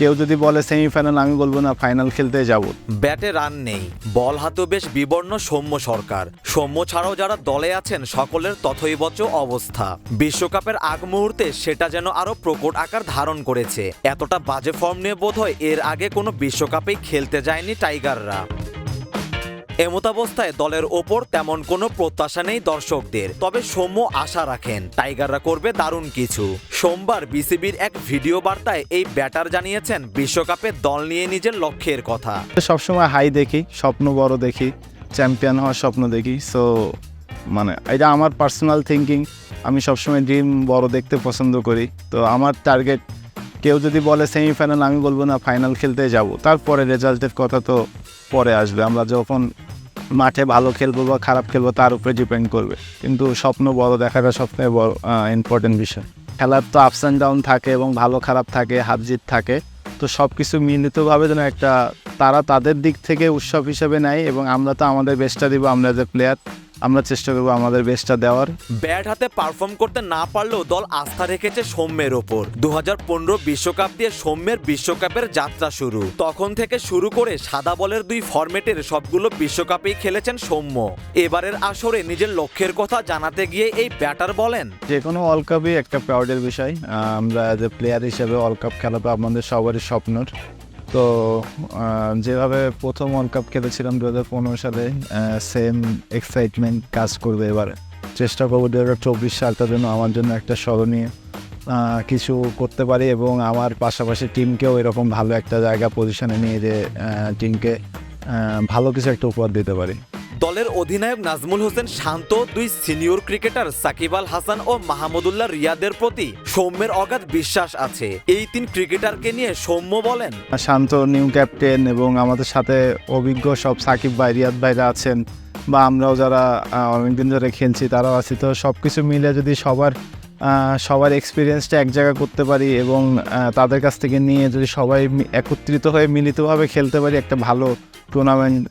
কেউ যদি বলে সেমিফাইনাল আমি বলব না ফাইনাল খেলতে যাব। ব্যাটে রান নেই, বল হাতেও বেশ বিবর্ণ সৌম্য সরকার। সৌম্য ছাড়াও যারা দলে আছেন, সকলের তথৈবচ অবস্থা। বিশ্বকাপের আগ মুহূর্তে সেটা যেন আরও প্রকট আকার ধারণ করেছে। এতটা বাজে ফর্ম নিয়ে বোধহয় এর আগে কোনো বিশ্বকাপেই খেলতে যায়নি টাইগাররা। এমতাবস্থায় দলের ওপর তেমন কোনো প্রত্যাশা নেই দর্শকদের, তবে সৌম্য আশা রাখেন, টাইগাররা করবে দারুণ কিছু। সোমবার বিসিবির এক ভিডিও বার্তায় এই ব্যাটার জানিয়েছেন, বিশ্বকাপে দল নিয়ে নিজের লক্ষ্যের কথা। সবসময় হাই দেখি, স্বপ্ন বড় দেখি, চ্যাম্পিয়ন হওয়ার স্বপ্ন দেখি সো মানে এটা আমার পার্সোনাল থিঙ্কিং আমি সবসময় ড্রিম বড় দেখতে পছন্দ করি, তো আমার টার্গেট কেউ যদি বলে সেমিফাইনাল আমি বলব না ফাইনাল খেলতে যাব। তারপরে রেজাল্টের কথা তো পরে আসবে। আমরা যখন মাঠে ভালো খেলব বা খারাপ খেলব, তার উপরে ডিপেন্ড করবে। কিন্তু স্বপ্ন বড় দেখাটা সবথেকে বড় ইম্পর্টেন্ট বিষয়। খেলার তো আপস অ্যান্ড ডাউন থাকে এবং ভালো খারাপ থাকে, হার জিত থাকে। তো সব কিছু মিলিতভাবে যেন একটা তারা তাদের দিক থেকে উৎসব হিসেবে নেয় এবং আমরা তো আমাদের বেস্টটা দিব, আমরা যে প্লেয়ার আমরা চেষ্টা করব আমাদের বেস্টটা দেওয়ার। ব্যাট হাতে পারফর্ম করতে না পারলেও দল আস্থা রেখেছে সৌম্যের ওপর। দু বিশ্বকাপ দিয়ে সৌম্যের বিশ্বকাপের যাত্রা শুরু। তখন থেকে শুরু করে সাদা বলের দুই ফরম্যাটের সবগুলো বিশ্বকাপেই খেলেছেন সৌম্য। এবারের আসরে নিজের লক্ষ্যের কথা জানাতে গিয়ে এই ব্যাটার বলেন যে কোনো ওয়ার্ল্ড কাপই একটা প্রাউডের বিষয়। আমরা এ প্লেয়ার হিসেবে ওয়ার্ল্ড কাপ খেলা তো আমাদের সবারই স্বপ্নর। তো যেভাবে প্রথম ওয়ার্ল্ড কাপ খেলেছিলাম দু হাজার পনেরো সালে সেম এক্সাইটমেন্ট কাজ করবে এবার। চেষ্টা করব দু হাজার চব্বিশ সালটা জন্য আমার জন্য একটা স্মরণীয় কিছু করতে পারি এবং আমার পাশাপাশি টিমকেও এরকম ভালো একটা জায়গা পজিশনে নিয়ে যে টিমকে ভালো কিছু একটা উপহার দিতে পারি। দলের অধিনায়ক নাজমুল হোসেন শান্ত, দুই সিনিয়র ক্রিকেটার সাকিব আল হাসান ও মাহমুদুল্লাহ রিয়াদের প্রতি সৌম্যের অগাধ বিশ্বাস আছে। এই তিন ক্রিকেটারকে নিয়ে সৌম্য বলেন, শান্ত নিউ ক্যাপ্টেন এবং আমাদের সাথে অভিজ্ঞ সব সাকিব ভাই, রিয়াদ ভাইরা আছেন বা আমরাও যারা অনেকদিন ধরে খেলছি তারাও আছি। তো সব কিছু মিলে যদি সবার সবার এক্সপিরিয়েন্সটা এক জায়গায় করতে পারি এবং তাদের কাছ থেকে নিয়ে যদি সবাই একত্রিত হয়ে মিলিতভাবে খেলতে পারি একটা ভালো টুর্নামেন্ট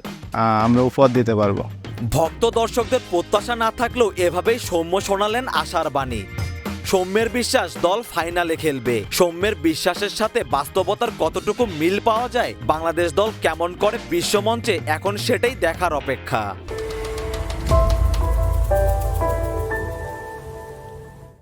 আমরা উপহার দিতে পারব। ভক্ত দর্শকদের প্রত্যাশা না থাকলেও এভাবেই সৌম্য শোনালেন আশার বাণী। সৌম্যের বিশ্বাস দল ফাইনালে খেলবে। সৌম্যের বিশ্বাসের সাথে বাস্তবতার কতটুকু মিল পাওয়া যায়, বাংলাদেশ দল কেমন করে বিশ্বমঞ্চে এখন সেটাই দেখার অপেক্ষা।